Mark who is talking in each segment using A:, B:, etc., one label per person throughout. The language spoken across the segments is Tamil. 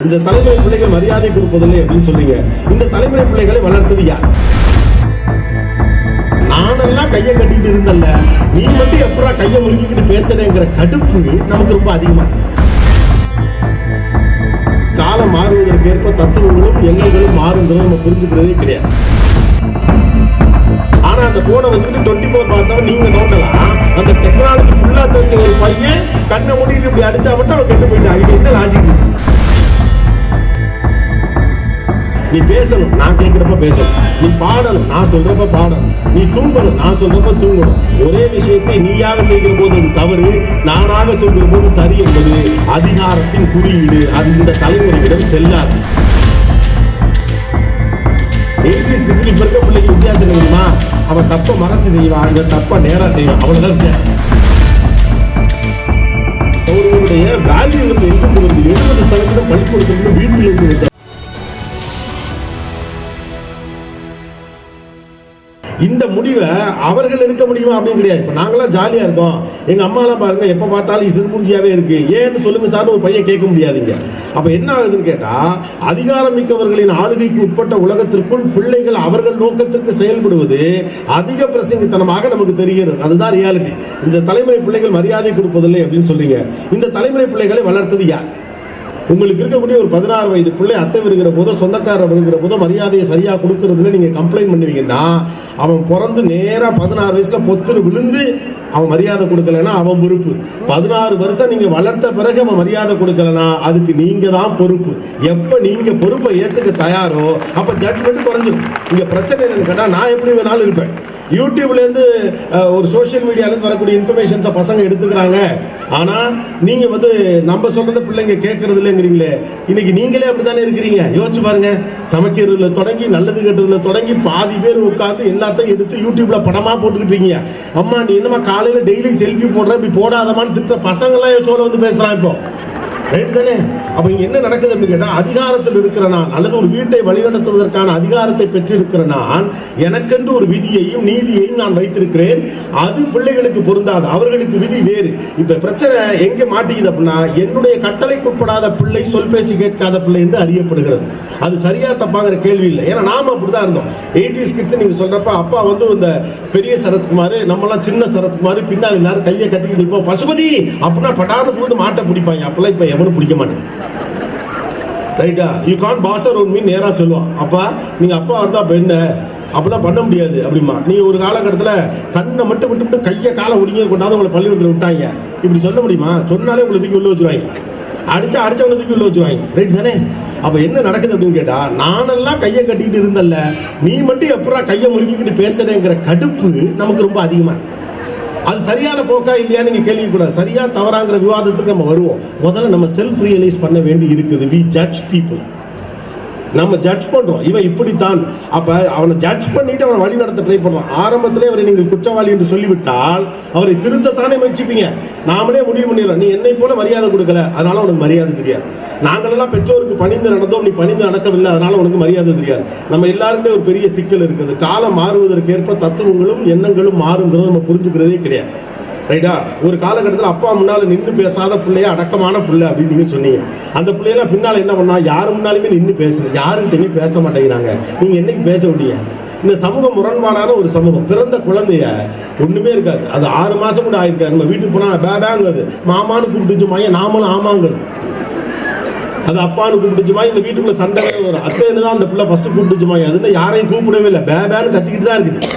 A: இந்த தலைமுறை பிள்ளைகள் மரியாதை கொடுப்பதில்லை அப்படின்னு சொல்றீங்க. இந்த தலைமுறை பிள்ளைகளை வளர்த்தது யார்? நானெல்லாம் கையை கட்டிட்டு இருந்தல்ல நீ மட்டும் எப்படா கையை முறுக்கிக்கிட்டு பேசுறேங்கிற கடுப்பு நமக்கு ரொம்ப அதிகமா காலம் மாறுவதற்கேற்ப தத்துவங்களும் எண்ணங்களும் மாறுங்கிறது நம்ம புரிஞ்சுக்கிறதே கிடையாது. ஆனா அந்த போனை வச்சுக்கிட்டு டுவெண்ட்டி ஃபோர் பார் நீங்க நோண்டலாம் அந்த டெக்னாலஜி ஃபுல்லா தெரிஞ்ச ஒரு பையன் கண்ணை மூடிட்டு இப்படி அடிச்சா மட்டும் அவன் கெட்டு போயிட்டான். இது என்ன லாஜிக் நீ பேசணும் நான் கேட்குறப்ப பேசணும். நீ பாடணும் நான் சொல்றப்ப பாடணும். நீ தூங்கணும் நான் சொல்றப்ப தூங்கணும். ஒரே விஷயத்தை நீயாக செய்கிற போது அது தவறு நானாக சொல்கிற போது சரி என்பது அதிகாரத்தின் குறியீடு. அது இந்த தலைமுறையிடம் செல்லாது. எயிட்டிஸ் கிட்ஸ்க்கு இப்ப இருக்க பிள்ளைக்கு வித்தியாசம் என்ன தெரியுமா அவன் தப்ப மறைச்சு செய்வான் இவன் தப்ப நேரா செய்வான். அவ்வளவுதான் வித்தியாசம். ஒருவருடைய வேல்யூங்கிறது எங்கிருந்து வருது எழுபது சதவீதம் பள்ளிக்கூடத்திலிருந்து வீட்டிலிருந்து வருது இந்த முடிவை அவர்கள் எடுக்க முடியுமா அப்படின்னு கிடையாது. இப்போ நாங்களாம் ஜாலியாக இருக்கோம். எங்கள் அம்மாலாம் பாருங்க எப்போ பார்த்தாலும் சிறுமூஞ்சியாகவே இருக்கு. ஏன்னு சொல்லுங்க சார் ஒரு பையன் கேட்க முடியாதுங்க. அப்போ என்ன ஆகுதுன்னு கேட்டால் அதிகாரம் மிக்கவர்களின் ஆளுகைக்கு உட்பட்ட உலகத்திற்குள் பிள்ளைகள் அவர்கள் நோக்கத்திற்கு செயல்படுவது அதிக பிரசங்கித்தனமாக நமக்கு தெரிகிறது. அதுதான் ரியாலிட்டி இந்த தலைமுறை பிள்ளைகள் மரியாதை கொடுப்பதில்லை அப்படின்னு சொல்றீங்க. இந்த தலைமுறை பிள்ளைகளை வளர்த்தது யார்? உங்களுக்கு இருக்கக்கூடிய ஒரு பதினாறு வயது பிள்ளை அத்தை வருகிற போதோ சொந்தக்காரர் வருகிற போதோ மரியாதையை சரியாக கொடுக்கறதுல நீங்கள் கம்ப்ளைண்ட் பண்ணுவீங்கன்னா அவன் பிறந்து நேராக பதினாறு வயசில் பொத்துன்னு விழுந்து அவன் மரியாதை கொடுக்கலன்னா அவன் பொறுப்பு. பதினாறு வருஷம் நீங்கள் வளர்த்த பிறகு அவன் மரியாதை கொடுக்கலனா அதுக்கு நீங்கள் தான் பொறுப்பு. எப்போ நீங்கள் பொறுப்பை ஏற்றுக்க தயாரோ அப்போ ஜட்மெண்ட் குறைஞ்சிடும் இங்கே பிரச்சனை என்னன்னு கேட்டால் நான் எப்படி வேணாலும் இருப்பேன். யூடியூப்லேருந்து ஒரு சோஷியல் மீடியாலேருந்து வரக்கூடிய இன்ஃபர்மேஷன்ஸை பசங்க எடுத்துக்கிறாங்க. ஆனால் நீங்கள் வந்து நம்ம சொல்கிறத பிள்ளைங்க கேட்கறது இல்லைங்கிறீங்களே இன்னைக்கு நீங்களே அப்படி தானே இருக்கிறீங்க? யோசிச்சு பாருங்க. சமைக்கிறதுல தொடங்கி நல்லது கெட்டதுல தொடங்கி பாதி பேர் உட்காந்து எல்லாத்தையும் எடுத்து யூடியூப்பில் படமாக போட்டுக்கிட்டு இருக்கீங்க. அம்மா நீ என்னமா காலையில் டெய்லி செல்ஃபி போடுற? இப்படி போடாதமான்னு திட்டுற பசங்களாம் என் சோழ வந்து பேசுகிறான் இப்போ. ரைட்டு தானே? அப்ப என்ன நடக்குது அப்படின்னு கேட்டா அதிகாரத்தில் இருக்கிற நான் அல்லது ஒரு வீட்டை வழிநடத்துவதற்கான அதிகாரத்தை பெற்றிருக்கிற நான் எனக்கென்று ஒரு விதியையும் நீதியையும் நான் வைத்திருக்கிறேன். அது பிள்ளைகளுக்கு பொருந்தாது அவர்களுக்கு விதி வேறு. இப்ப பிரச்சனை எங்க மாட்டிக்குது அப்படின்னா என்னுடைய கட்டளைக்குட்படாத பிள்ளை சொல் பேச்சு கேட்காத பிள்ளை என்று அறியப்படுகிறது. அது சரியா தப்பாங்கிற கேள்வி இல்லை. ஏன்னா நாம அப்படிதான் இருந்தோம். எயிட்டிஸ் கிட்ஸ் நீங்க சொல்றப்ப அப்பா வந்து இந்த பெரிய சரத்குமார் நம்மலாம் சின்ன சரத்குமார் பின்னால் எல்லாரும் கையை கட்டிக்கிட்டு இருப்போம் பசுபதி அப்படின்னா படாத போது மாட்டை பிடிப்பாங்க. அப்பெல்லாம் இப்ப எவனும் பிடிக்க மாட்டேன். ரைட்டா you can pass one mean நேராக சொல்லுவான் அப்பா நீங்கள் அப்பா வரதா பெண்ண. அப்படிலாம் பண்ண முடியாது அப்படிமா நீ ஒரு காலகட்டத்தில் கண்ணை மட்டும் விட்டு விட்டு கையை காலை ஒடிங்க கொண்டாந்து உங்களை பள்ளிக்கூடத்தில் விட்டாங்க. இப்படி சொல்ல முடியுமா? சொன்னாலே உங்களை தூக்கி உள்ள வச்சுருவாங்க. அடிச்சா அடிச்சவங்களை தூக்கி உள்ள வச்சுருவாங்க. ரைட் தானே? அப்போ என்ன நடக்குது அப்படின்னு கேட்டால் நானெல்லாம் கையை கட்டிக்கிட்டு இருந்தல்ல நீ மட்டும் எப்படா கையை முறுக்கிக்கிட்டு பேசுறேங்கிற கடுப்பு நமக்கு ரொம்ப அதிகமாக அது சரியான போக்கா இல்லையா நீங்க கேள்வி கூடாது சரியா தவறாங்கிற விவாதத்துக்கு நம்ம வருவோம். முதல்ல நம்ம செல்ஃப் ரியலைஸ் பண்ண வேண்டி இருக்குது. வி ஜட்ஜ் பீப்புள் நம்ம ஜட்ஜ் பண்றோம். இவன் இப்படித்தான். அப்ப அவனை ஜட்ஜ் பண்ணிட்டு அவனை வழி நடத்த ட்ரை பண்றோம் ஆரம்பத்திலே அவரை நீங்கள் குற்றவாளி என்று சொல்லிவிட்டால் அவரை திருத்தத்தானே முயற்சிப்பீங்க. நாமளே முடிவு பண்ணிடலாம். நீ என்னை போல மரியாதை கொடுக்கல. அதனால உனக்கு மரியாதை தெரியாது. நாங்களெல்லாம் பெற்றோருக்கு பணிந்து நடந்தோம். நீ பணிந்து நடக்கவில்லை. அதனால உனக்கு மரியாதை தெரியாது. நம்ம எல்லாருக்குமே ஒரு பெரிய சிக்கல் இருக்குது. காலம் மாறுவதற்கேற்ப தத்துவங்களும் எண்ணங்களும் மாறுங்கிறத நம்ம புரிஞ்சுக்கிறதே கிடையாது. ரைட்டா ஒரு காலகட்டத்தில் அப்பா முன்னால் நின்று பேசாத பிள்ளைய அடக்கமான பிள்ளை அப்படின்னு நீங்கள் சொன்னீங்க. அந்த பிள்ளையெல்லாம் பின்னால் என்ன பண்ணால் யார் முன்னாலுமே நின்று பேசுது. யாருக்கிட்டையுமே பேச மாட்டேங்கிறாங்க. நீங்கள் என்னைக்கு பேச விட்டீங்க? இந்த சமூகம் முரண்பாடான ஒரு சமூகம். பிறந்த குழந்தைய ஒன்றுமே இருக்காது. அது ஆறு மாதம் கூட ஆயிருக்காரு நம்ம வீட்டுக்கு போனால் பேபாங்குது மாமான்னு கூப்பிட்டுச்சு மையன் நாமளும் ஆமாங்கிறது. அது அப்பான்னு கூப்பிட்டுச்சுமா இந்த வீட்டுக்குள்ளே சண்டை வரும் அத்தைன்னு தான் அந்த பிள்ளை ஃபர்ஸ்ட் கூப்பிட்டுச்சுமா அதுன்னு யாரையும் கூப்பிடவே இல்லை. பேபேன்னு கத்திக்கிட்டு தான் இருக்குது.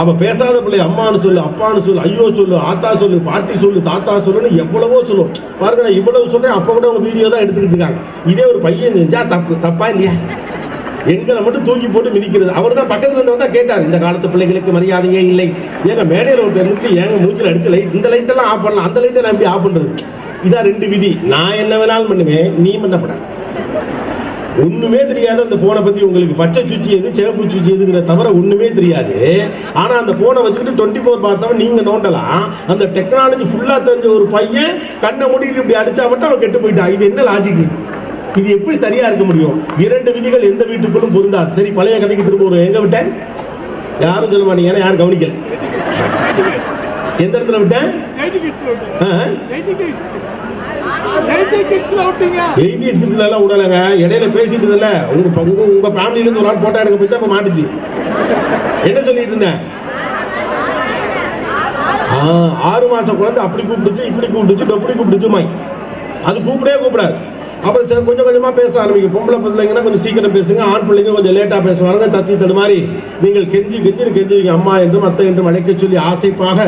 A: அவள் பேசாத பிள்ளை அம்மான்னு சொல்லு அப்பான்னு சொல்லு ஐயோ சொல்லு ஆத்தா சொல்லு பாட்டி சொல்லு தாத்தா சொல்லுன்னு எவ்வளவோ சொல்லும். பாருங்க நான் இவ்வளவு சொல்றேன் அப்போ கூட அவங்க வீடியோ தான் எடுத்துக்கிட்டு இருக்காங்க. இதே ஒரு பையன் செஞ்சா தப்பு தப்பா இல்லையா? எங்களை மட்டும் தூக்கி போட்டு மிதிக்கிறது. அவர் தான் பக்கத்துல இருந்தவர் தான் கேட்டார் இந்த காலத்து பிள்ளைகளுக்கு மரியாதையே இல்லை. எங்க மேடையில் ஒருத்தர் இருந்துட்டு ஏங்க மூச்சில் அடிச்சு லைட் இந்த லைட் எல்லாம் ஆஃப் பண்ணலாம் அந்த லைட்டை நான் எப்படி ஆஃப் பண்றது? இதான் ரெண்டு விதி. நான் என்ன வேணாலும் பண்ணுவேன் நீ பண்ணப்படாது. ஒண்ணுமே தெரியாது. அந்த போனை பத்தி உங்களுக்கு பச்சை சுச்சி எது சிவப்பு சுச்சி எதுங்கிற தவிர ஒண்ணுமே தெரியாது. ஆனா அந்த போனை வச்சுக்கிட்டு டுவெண்ட்டி ஃபோர் பார் செவன் நீங்க நோண்டலாம். அந்த டெக்னாலஜி ஃபுல்லா தெரிஞ்ச ஒரு பையன் கண்ணை மூடிட்டு இப்படி அடிச்சா மட்டும் அவன் கெட்டு போயிட்டான். இது என்ன லாஜிக் இது எப்படி சரியா இருக்க முடியும்? இரண்டு விதிகள் எந்த வீட்டுக்குள்ளும் பொருந்தாது. சரி பழைய கதைக்கு திரும்ப ஒரு எங்க விட்டேன் யாரும் சொல்ல மாட்டீங்க. ஏன்னா யாரும் கவனிக்கல. எந்த இடத்துல விட்டேன் ஆ? எயிட்டிஸ் கிட்ஸ்ல எல்லாம் விடலைங்க. இடையில பேசிட்டு இல்ல உங்க உங்க உங்க ஃபேமிலில இருந்து ஒரு ஆள் போட்டா எடுக்க போய் தான் மாட்டுச்சு. என்ன சொல்லிட்டு இருந்தேன்? ஆறு மாசம் குழந்தை அப்படி கூப்பிடுச்சு இப்படி கூப்பிடுச்சு அப்படி கூப்பிடுச்சு மாய் அது கூப்பிடவே கூப்பிடாது. அப்புறம் சரி கொஞ்சம் கொஞ்சமாக பேச ஆரம்பிக்கும். பொம்பளை பிள்ளைங்கன்னா கொஞ்சம் சீக்கிரம் பேசுங்க ஆண் பிள்ளைங்க கொஞ்சம் லேட்டாக பேசுவாங்க. தத்தி தடுமாறி நீங்கள் கெஞ்சி கெஞ்சின்னு கெஞ்சுவீங்க அம்மா என்றும் அத்தை என்றும் அழைக்க சொல்லி ஆசைப்பாக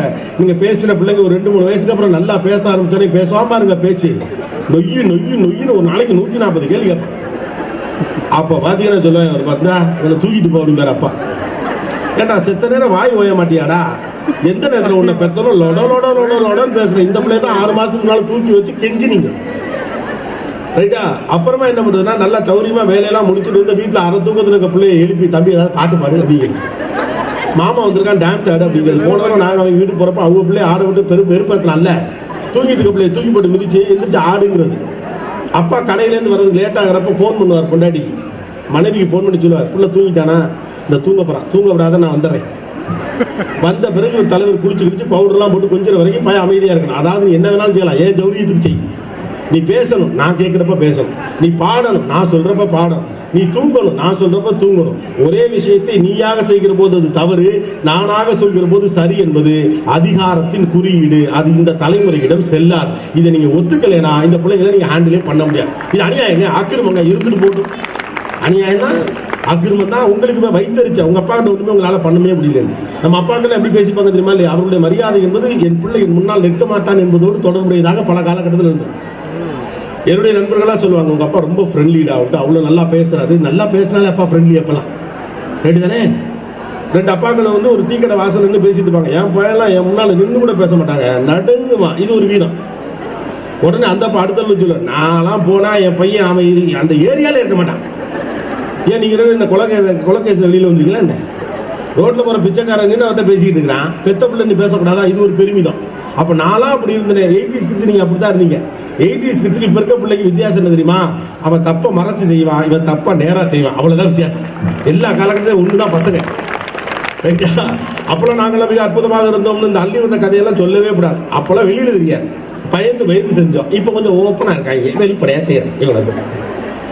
A: நீங்கள் பேசுகிற பிள்ளைங்க ஒரு ரெண்டு மூணு வயசுக்கு அப்புறம் நல்லா பேச ஆரம்பிச்சோன்னே பேசுவாம பாருங்க பேச்சு. நொய்யு நொய்யு நொய்யுன்னு ஒரு நாளைக்கு நூற்றி நாற்பது கேள்வி கேட்பான். அப்ப பாத்தீங்கன்னா சொல்லுவேன் அவர் பார்த்தா இவனை தூக்கிட்டு போகணும் பேர் அப்பா. ஏண்டா செத்த நேரம் வாய் ஓய மாட்டியாடா? எந்த நேரத்தில் உன்னை பெத்தனும் லொட லொட லொட லொடன்னு பேசுகிறேன் இந்த பிள்ளை தான் ஆறு மாதத்துக்கு முன்னால் தூக்கி வச்சு கெஞ்சினீங்க. ரைட்டா அப்புறமா என்ன பண்ணுறதுன்னா நல்லா சௌரியமா வேலையெல்லாம் முடிச்சுட்டு வந்து வீட்டில் அரை தூக்கத்தில் இருக்க பிள்ளைய எழுப்பி தம்பி ஏதாவது பாட்டு பாடு அப்படிங்கிறது. மாமா வந்திருக்கான் டான்ஸ் ஆடு அப்படிங்கிறது. போன தடவை நாங்கள் அவங்க வீட்டுக்கு போகிறப்ப அவங்க பிள்ளைய ஆட விட்டு பெரும் பெருப்பத்தில் அல்ல தூங்கிட்டு இருக்க பிள்ளைய தூக்கி போட்டு மிதிச்சு எந்திரிச்சு ஆடுங்கிறது. அப்பா கடையிலேருந்து வர்றது லேட் ஆகிறப்ப ஃபோன் பண்ணுவார் பொண்டாட்டி மனைவிக்கு ஃபோன் பண்ணி சொல்லுவார் புள்ள தூங்கிட்டானா? இந்த தூங்க போகிறான் தூங்க விடாத நான் வந்துடுறேன். வந்த பிறகு ஒரு தலைவர் குளிச்சு குளிச்சு பவுடர்லாம் போட்டு கொஞ்சம் வரைக்கும் பய அமைதியாக இருக்கணும். அதாவது என்ன வேணாலும் செய்யலாம். ஏன் ஜௌரியத்துக்கு செய்? நீ பேசணும் நான் கேட்குறப்ப பேசணும். நீ பாடணும் நான் சொல்கிறப்ப பாடணும். நீ தூங்கணும் நான் சொல்கிறப்ப தூங்கணும். ஒரே விஷயத்தை நீயாக செய்கிற போது அது தவறு நானாக சொல்கிற போது சரி என்பது அதிகாரத்தின் குறியீடு. அது இந்த தலைமுறையிடம் செல்லாது. இதை நீங்கள் ஒத்துக்கலைனா இந்த பிள்ளைங்களை நீங்கள் ஹேண்டிலே பண்ண முடியாது. இது அநியாயங்க ஆக்கிரமங்க இருந்துட்டு போட்டும் அநியாயம் தான் அக்கிரமம் தான் உங்களுக்கு போய் வைத்தறிச்சா. உங்கள் அப்பா கிட்ட ஒன்றுமே உங்களால் பண்ணவே முடியல. நம்ம அப்பாக்கள் எப்படி பேசிப்பாங்க தெரியுமா இல்லையா? அவருடைய மரியாதை என்பது என் பிள்ளை என் முன்னால் நிற்க மாட்டான் என்பதோடு தொடர்புடையதாக பல காலகட்டத்தில் இருந்தது. என்னுடைய நண்பர்களாக சொல்லுவாங்க உங்கள் அப்பா ரொம்ப ஃப்ரெண்ட்லிடா விட்டு அவ்வளோ நல்லா பேசுகிறாரு நல்லா பேசினாலே அப்பா ஃப்ரெண்ட்லி அப்பெல்லாம் ரைட்டு தானே ரெண்டு அப்பாக்களை வந்து ஒரு டீ கடை வாசல் நின்று பேசிட்டு இருப்பாங்க. என் பையன்லாம் என் முன்னால் நின்று கூட பேச மாட்டாங்க. நடுங்குமா. இது ஒரு வீரம். உடனே அந்த அப்பா அடுத்த சொல்ல நான்லாம் போனால் என் பையன் அவன் அந்த ஏரியாவில் இருக்க மாட்டான். ஏன் நீங்கள் என்ன இந்த கொலகே வெளியில் வெளியில வந்திருக்கீங்களா என்ன? ரோட்டில் போகிற பிச்சைக்காரன் நின்று அவர்கிட்ட பேசிக்கிட்டு இருக்கிறான். பெத்த பிள்ளை நீ பேசக்கூடாதா? இது ஒரு பெருமிதம். அப்போ நாளா அப்படி இருந்தேன். எயிட்டிஸ் கிட்ஸ் அப்படி தான் இருந்தீங்க. எயிட்டிஸ் கிட்ஸுக்கு இப்போ இருக்க பிள்ளைக்கு வித்தியாசம் என்ன தெரியுமா? அவன் தப்ப மறைச்சு செய்வான் இவன் தப்பாக நேராக செய்வான் அவ்வளோதான் வித்தியாசம். எல்லா காலகட்டத்திலும் தான் பசங்க. ரைட்டா? அப்பெல்லாம் நாங்களாம் மிக அற்புதமாக இருந்தோம்னு இந்த அள்ளி வந்த கதையெல்லாம் சொல்லவே கூடாது. அப்போல்லாம் வெளியில் தெரியாது. பயந்து பயந்து செஞ்சோம். இப்போ கொஞ்சம் ஓப்பனாக இருக்காங்க. வெளிப்படையாக செய்யணும் இவ்வளவு.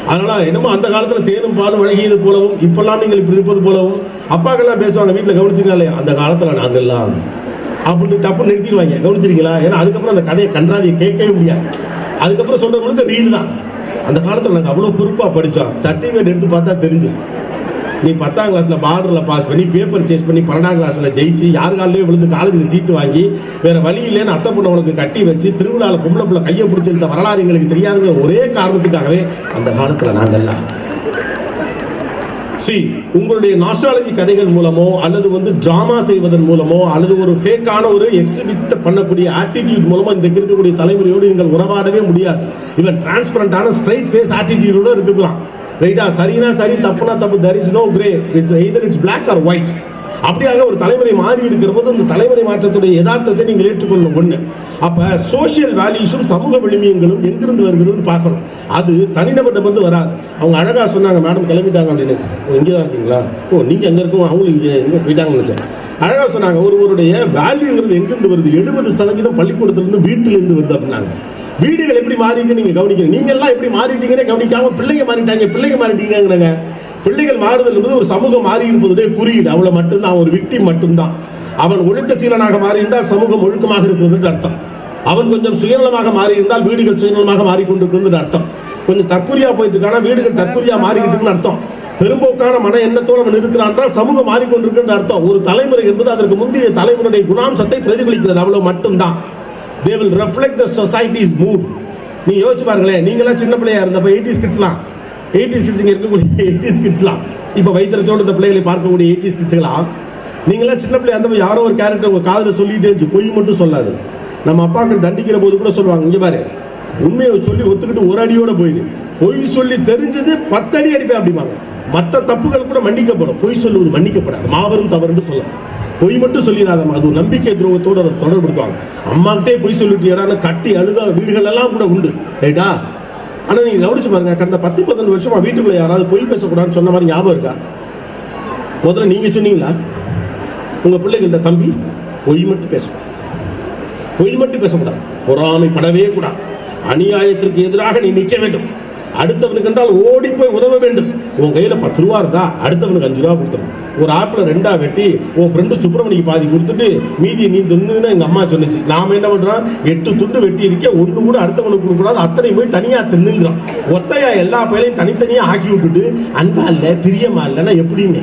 A: அதனால் என்னமோ அந்த காலத்தில் தேனும் பாலும் வழங்கியது போலவும் இப்போல்லாம் நீங்கள் இப்படி இருப்பது போலவும் அப்பாக்கெல்லாம் பேசுவாங்க வீட்டில் கவனிச்சிருக்கா இல்லையா அந்த காலத்தில் நாங்கள்லாம் அப்படின்னு தப்பு நிறுத்திடுவாங்க. கவனிச்சிருக்கீங்களா? ஏன்னா அதுக்கப்புறம் அந்த கதையை கன்றாவியை கேட்கவே முடியாது. அதுக்கப்புறம் சொல்கிற முழுக்க ரீல் தான் அந்த காலத்தில் நாங்கள் அவ்வளோ பொறுப்பாக படித்தோம் சர்டிஃபிகேட் எடுத்து பார்த்தா தெரிஞ்சு நீ பத்தாம் கிளாஸில் பார்டரில் பாஸ் பண்ணி பேப்பர் சேஸ் பண்ணி பன்னெண்டாம் கிளாஸில் ஜெயிச்சு யார் காலையிலே விழுந்து காலேஜில் சீட்டு வாங்கி வேற வழி இல்லைன்னு அத்தை பொண்ணு உனக்கு கட்டி வச்சு திருவிழாவில் பொம்பளை பிள்ளை கையை பிடிச்சிருந்த வரலாறு எங்களுக்கு தெரியாதுங்கிற ஒரே காரணத்துக்காகவே அந்த காலத்தில் நாங்கள்லாம் சி உங்களுடைய நாஸ்டாலஜி கதைகள் மூலமோ அல்லது வந்து டிராமா செய்வதன் மூலமோ அல்லது ஒரு ஃபேக்கான ஒரு எக்ஸிபிட் பண்ணக்கூடிய ஆட்டிடியூட் மூலமோ இந்த இருக்கக்கூடிய தலைமுறையோடு நீங்கள் உறவாடவே முடியாது. இவன் டிரான்ஸ்பரண்டான ஸ்ட்ரைட் ஃபேஸ் ஆட்டிடியூடோட இருக்கலாம் ரைட்டா சரினா சரி தப்புனா தப்பு there is no grey it's either it's black or white அப்படியாக ஒரு தலைமுறை மாறி இருக்கிற போது அந்த தலைமுறை மாற்றத்துடைய யதார்த்தத்தை நீங்கள் ஏற்றுக்கொள்ளணும் ஒன்று அப்ப சோஷியல் வேல்யூஸும் சமூக விழுமியங்களும் எங்கிருந்து வருகிறதுன்னு பார்க்கணும். அது தனிநபர்கிட்ட வந்து வராது. அவங்க அழகா சொன்னாங்க மேடம் கிளம்பிட்டாங்க அப்படின்னு. ஓ இங்கே தான் இருக்கீங்களா? ஓ நீங்க எங்க இருக்கோம் அவங்களும் இங்கே எங்கே போயிட்டாங்கன்னு நினைச்சேன். அழகா சொன்னாங்க ஒருவருடைய வேல்யூங்கிறது எங்கிருந்து வருது? எழுபது சதவீதம் பள்ளிக்கூடத்திலிருந்து வீட்டிலிருந்து வருது அப்படின்னாங்க. வீடுகள் எப்படி மாறிங்க நீங்க கவனிக்கணும். நீங்க எல்லாம் எப்படி மாறிட்டீங்கன்னு கவனிக்காம பிள்ளைங்க மாறிட்டாங்க பிள்ளைங்க மாறிட்டீங்கிறாங்க பிள்ளைகள் மாறுதல் என்பது ஒரு சமூகம் மாறி இருப்பதுடைய குறியீடு. அவளை மட்டும்தான் ஒரு விக்டி மட்டும்தான். அவன் ஒழுக்க சீலனாக மாறியிருந்தால் சமூகம் ஒழுக்கமாக இருக்கிறது அர்த்தம். அவன் கொஞ்சம் சுயநலமாக மாறியிருந்தால் வீடுகள் சுயநலமாக மாறிக்கொண்டிருக்கிறது அர்த்தம். கொஞ்சம் தற்குறியா போயிட்டு இருக்கானா வீடுகள் தற்குறியா மாறிக்கிட்டு இருக்குன்னு அர்த்தம். பெரும்போக்கான மன எண்ணத்தோடு அவன் இருக்கிறான் என்றால் சமூகம் மாறிக்கொண்டிருக்கின்ற அர்த்தம். ஒரு தலைமுறை என்பது அதற்கு முந்தைய தலைமுறையுடைய குணாம்சத்தை பிரதிபலிக்கிறது. அவ்வளவு மட்டும்தான். They will reflect the society's mood நீ யோசிச்சு பாருங்களேன். நீங்களாம் சின்ன பிள்ளையா இருந்தப்ப எயிட்டிஸ் கிட்ஸ்லாம் எயிட்டிஸ் கிட்ஸ் இங்கே இருக்கக்கூடிய எயிட்டிஸ் கிட்ஸ்லாம் இப்போ வைத்திரச்சோடு இந்த பிள்ளைகளை பார்க்கக்கூடிய எயிட்டிஸ் கிட்ஸ்லாம் நீங்களாம் சின்ன பிள்ளை அந்த யாரோ ஒரு கேரக்டர் உங்க காதில் சொல்லிட்டே இருந்துச்சு பொய் மட்டும் சொல்லாது. நம்ம அப்பாக்கள் தண்டிக்கிற போது கூட சொல்லுவாங்க இங்கே பாரு உண்மையை சொல்லி ஒத்துக்கிட்டு ஒரு அடியோட போயிடு பொய் சொல்லி தெரிஞ்சது பத்து அடி அடிப்பேன் அப்படிம்பாங்க. மற்ற தப்புகள் கூட மன்னிக்கப்படும். பொய் சொல்லுவது மன்னிக்கப்படாது. மாபெரும் தவறுன்னு சொல்லலாம். பொய் மட்டும் சொல்லிடாதம்மா அது நம்பிக்கை துரோகத்தோடு அதை தொடர்படுத்துவாங்க அம்மாக்கிட்டே பொய் சொல்லிட்டியாடான்னு கட்டி அழுத வீடுகள் எல்லாம் கூட உண்டு. ரைட்டா ஆனால் நீங்கள் கவனிச்சு பாருங்க கடந்த பத்து பதினஞ்சு வருஷமா வீட்டுக்குள்ள யாராவது பொய் பேசக்கூடாதுன்னு சொன்ன மாதிரி ஞாபகம் இருக்கா? முதல்ல நீங்கள் சொன்னீங்களா? உங்கள் பிள்ளைகள்கிட்ட தம்பி பொய் மட்டும் பேசக்கூடாது. பொய் மட்டும் பேசக்கூடாது. பொறாமைப்படவே கூடாது. அநியாயத்திற்கு எதிராக நீ நிற்க வேண்டும். அடுத்தவனுக்கு என்றால் ஓடி போய் உதவ வேண்டும். உன் கையில் பத்து ரூபா இருந்தா அடுத்தவனுக்கு அஞ்சு ரூபா கொடுத்துரும் ஒரு ஆப்பிள் ரெண்டாக வெட்டி உன் ஃப்ரெண்டு சுப்பிரமணிக்கு பாதி கொடுத்துட்டு மீதி நீ தின்னுன்னு எங்கள் அம்மா சொன்னிச்சு. நாம என்ன பண்ணுறோம் எட்டு துண்டு வெட்டி இருக்க ஒன்று கூட அடுத்தவனுக்கு கொடுக்க கூடாது அத்தனை போய் தனியாக தின்னுங்கிறோம் ஒத்தையா எல்லா பயிலையும் தனித்தனியாக ஆக்கி விட்டுட்டு அன்பா இல்லை பிரியமா இல்லைன்னா எப்படின்னு?